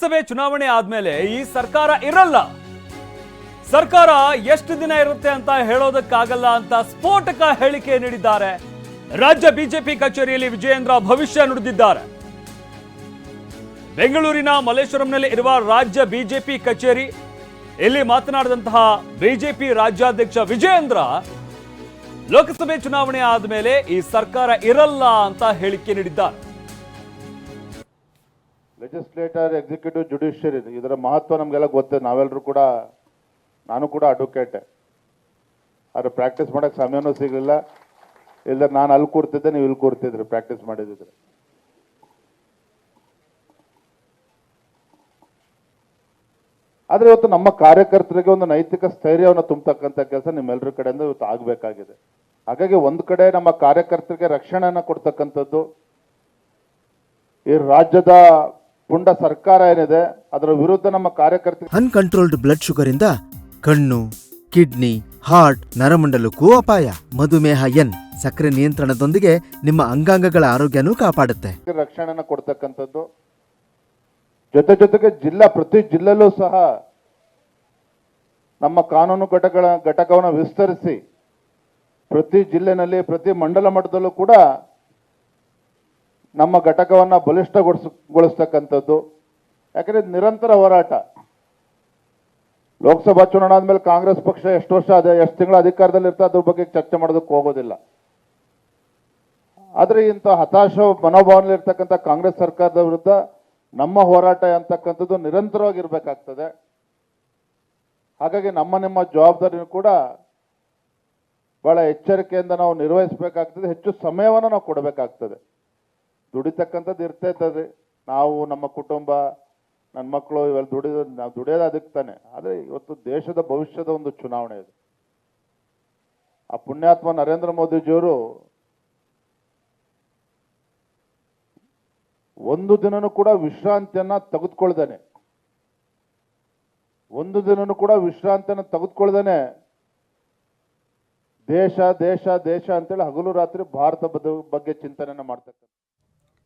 ಲೋಕಸಭೆ ಚುನಾವಣೆ ಆದ್ಮೇಲೆ ಈ ಸರ್ಕಾರ ಇರಲ್ಲ. ಸರ್ಕಾರ ಎಷ್ಟು ದಿನ ಇರುತ್ತೆ ಅಂತ ಹೇಳೋದಕ್ಕಾಗಲ್ಲ ಅಂತ ಸ್ಫೋಟಕ ಹೇಳಿಕೆ ನೀಡಿದ್ದಾರೆ. ರಾಜ್ಯ ಬಿಜೆಪಿ ಕಚೇರಿಯಲ್ಲಿ ವಿಜಯೇಂದ್ರ ಭವಿಷ್ಯ ನುಡಿದಿದ್ದಾರೆ. ಬೆಂಗಳೂರಿನ ಮಲ್ಲೇಶ್ವರಂನಲ್ಲಿ ಇರುವ ರಾಜ್ಯ ಬಿಜೆಪಿ ಕಚೇರಿ, ಇಲ್ಲಿ ಮಾತನಾಡಿದಂತಹ ಬಿಜೆಪಿ ರಾಜ್ಯಾಧ್ಯಕ್ಷ ವಿಜಯೇಂದ್ರ, ಲೋಕಸಭೆ ಚುನಾವಣೆ ಆದ್ಮೇಲೆ ಈ ಸರ್ಕಾರ ಇರಲ್ಲ ಅಂತ ಹೇಳಿಕೆ ನೀಡಿದ್ದಾರೆ. ಲೆಜಿಸ್ಲೇಟರ್ ಎಕ್ಸಿಕ್ಯೂಟಿವ್ ಜುಡಿಷಿಯರಿ ಇದರ ಮಹತ್ವ ನಮಗೆಲ್ಲ ಗೊತ್ತಿದೆ ನಾವೆಲ್ಲರೂ ಕೂಡ, ನಾನು ಕೂಡ ಅಡ್ವೊಕೇಟೆ ಆದರೆ ಪ್ರಾಕ್ಟೀಸ್ ಮಾಡೋಕ್ಕೆ ಸಮಯನೂ ಸಿಗಲಿಲ್ಲ. ಇಲ್ಲ ನಾನು ಅಲ್ಲಿ ಕೂರ್ತಿದ್ದೆ, ನೀವು ಇಲ್ಲಿ ಕೂರ್ತಿದ್ರಿ ಪ್ರಾಕ್ಟೀಸ್ ಮಾಡಿದಿದ್ರೆ. ಆದರೆ ಇವತ್ತು ನಮ್ಮ ಕಾರ್ಯಕರ್ತರಿಗೆ ಒಂದು ನೈತಿಕ ಸ್ಥೈರ್ಯವನ್ನು ತುಂಬತಕ್ಕಂಥ ಕೆಲಸ ನಿಮ್ಮೆಲ್ಲರ ಕಡೆಯಿಂದ ಇವತ್ತು ಆಗಬೇಕಾಗಿದೆ. ಹಾಗಾಗಿ ಒಂದು ಕಡೆ ನಮ್ಮ ಕಾರ್ಯಕರ್ತರಿಗೆ ರಕ್ಷಣೆಯನ್ನು ಕೊಡ್ತಕ್ಕಂಥದ್ದು ಈ ರಾಜ್ಯದ ಪುಂಡ ಸರ್ಕಾರ ಏನಿದೆ ಅದರ ವಿರುದ್ಧ ನಮ್ಮ ಕಾರ್ಯಕರ್ತರು ಅನ್ಕಂಟ್ರೋಲ್ಡ್ ಬ್ಲಡ್ ಶುಗರ್ ಇಂದ ಕಣ್ಣು ಕಿಡ್ನಿ ಹಾರ್ಟ್ ನರಮಂಡಲಕ್ಕೂ ಅಪಾಯ. ಮಧುಮೇಹ ಎನ್ ಸಕ್ಕರೆ ನಿಯಂತ್ರಣದೊಂದಿಗೆ ನಿಮ್ಮ ಅಂಗಾಂಗಗಳ ಆರೋಗ್ಯನೂ ಕಾಪಾಡುತ್ತೆ. ರಕ್ಷಣೆನ ಕೊಡ್ತಕ್ಕಂಥದ್ದು. ಜೊತೆ ಜೊತೆಗೆ ಜಿಲ್ಲಾ ಪ್ರತಿ ಜಿಲ್ಲೆಲ್ಲೂ ಸಹ ನಮ್ಮ ಕಾನೂನು ಘಟಕಗಳ ಘಟಕವನ್ನು ವಿಸ್ತರಿಸಿ ಪ್ರತಿ ಜಿಲ್ಲೆನಲ್ಲಿ ಪ್ರತಿ ಮಂಡಲ ಮಟ್ಟದಲ್ಲೂ ಕೂಡ ನಮ್ಮ ಘಟಕವನ್ನು ಬಲಿಷ್ಠಗೊಳಿಸ್ತಕ್ಕಂಥದ್ದು ಯಾಕಂದರೆ ನಿರಂತರ ಹೋರಾಟ. ಲೋಕಸಭಾ ಚುನಾವಣೆ ಆದಮೇಲೆ ಕಾಂಗ್ರೆಸ್ ಪಕ್ಷ ಎಷ್ಟು ವರ್ಷ ಅದೇ, ಎಷ್ಟು ತಿಂಗಳ ಅಧಿಕಾರದಲ್ಲಿ ಅದ್ರ ಬಗ್ಗೆ ಚರ್ಚೆ ಮಾಡೋದಕ್ಕೆ ಹೋಗೋದಿಲ್ಲ. ಆದರೆ ಇಂಥ ಹತಾಶ ಮನೋಭಾವನೆಯಲ್ಲಿರ್ತಕ್ಕಂಥ ಕಾಂಗ್ರೆಸ್ ಸರ್ಕಾರದ ವಿರುದ್ಧ ನಮ್ಮ ಹೋರಾಟ ಅಂತಕ್ಕಂಥದ್ದು ನಿರಂತರವಾಗಿರಬೇಕಾಗ್ತದೆ. ಹಾಗಾಗಿ ನಮ್ಮ ನಿಮ್ಮ ಜವಾಬ್ದಾರಿನೂ ಕೂಡ ಬಹಳ ಎಚ್ಚರಿಕೆಯಿಂದ ನಾವು ನಿರ್ವಹಿಸಬೇಕಾಗ್ತದೆ. ಹೆಚ್ಚು ಸಮಯವನ್ನು ನಾವು ಕೊಡಬೇಕಾಗ್ತದೆ. ದುಡಿತಕ್ಕಂಥದ್ದು ಇರ್ತೈತದೆ ನಾವು ನಮ್ಮ ಕುಟುಂಬ ನನ್ನ ಮಕ್ಕಳು ಇವೆಲ್ಲ ದುಡಿದ, ನಾವು ದುಡಿಯೋದು ಅದಕ್ಕೆ ತಾನೆ. ಆದರೆ ಇವತ್ತು ದೇಶದ ಭವಿಷ್ಯದ ಒಂದು ಚುನಾವಣೆ ಇದೆ. ಆ ಪುಣ್ಯಾತ್ಮ ನರೇಂದ್ರ ಮೋದಿಜಿಯವರು ಒಂದು ದಿನನೂ ಕೂಡ ವಿಶ್ರಾಂತಿಯನ್ನ ತೆಗೆದುಕೊಳ್ದಾನೆ. ಒಂದು ದಿನನೂ ಕೂಡ ವಿಶ್ರಾಂತಿಯನ್ನು ತೆಗೆದುಕೊಳ್ದಾನೆ. ದೇಶ ದೇಶ ದೇಶ ಅಂತೇಳಿ ಹಗಲು ರಾತ್ರಿ ಭಾರತ ಬಗ್ಗೆ ಚಿಂತನೆಯನ್ನು ಮಾಡ್ತಕ್ಕಂಥ